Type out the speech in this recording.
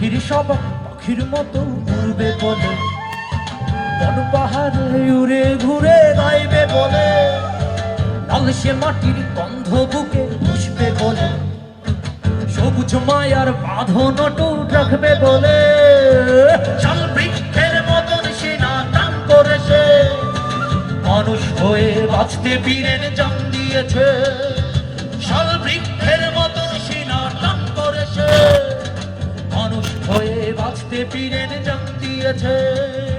সব পাখির মতো উড়বে বলে। বন পাহাড়ে উড়ে ঘুরে গাইবে বলে। লাল সে মাটির গন্ধ বুকে পুষবে বলে। সবুজ মায়ার বাঁধন টুট রাখবে বলে। শাল বৃক্ষের মতন সে না করেছে। মানুষ হয়ে বাঁচতে বীরের জান দিয়েছে। শাল theater